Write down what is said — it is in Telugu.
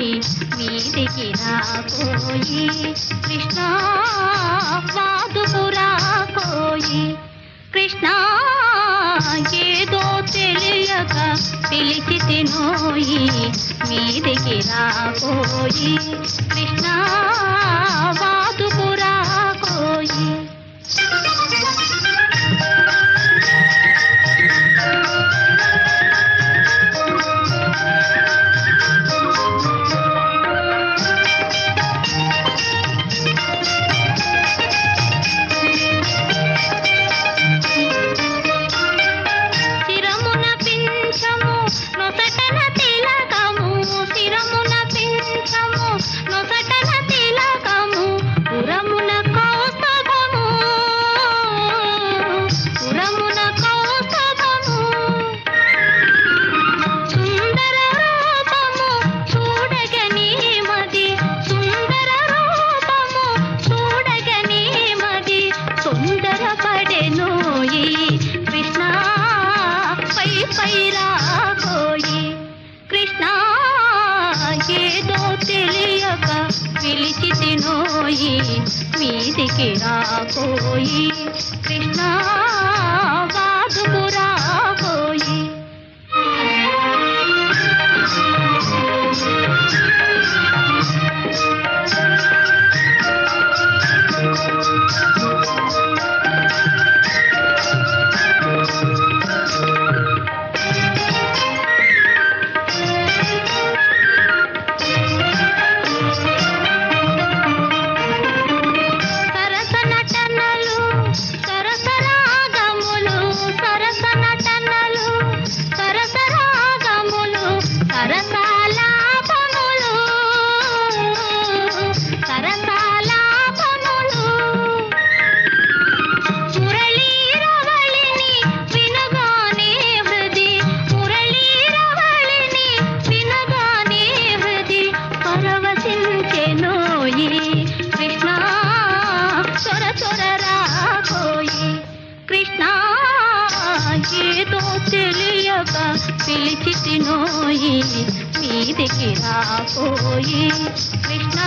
వీధికి రాకోయి కృష్ణ పాదుకు రాకోయి కృష్ణ ఏదో తెలియక పిలిచి తినోయి మీదికి రాకోయి కృష్ణ పాదుకు పై రాకోయి కృష్ణ ఏదో తెలియక పిలిచి తినోయి మీదికి రాకోయి కృష్ణ ఏదో తెలియక పిలిచి తినోయి మీదికి రాపోయి కృష్ణ.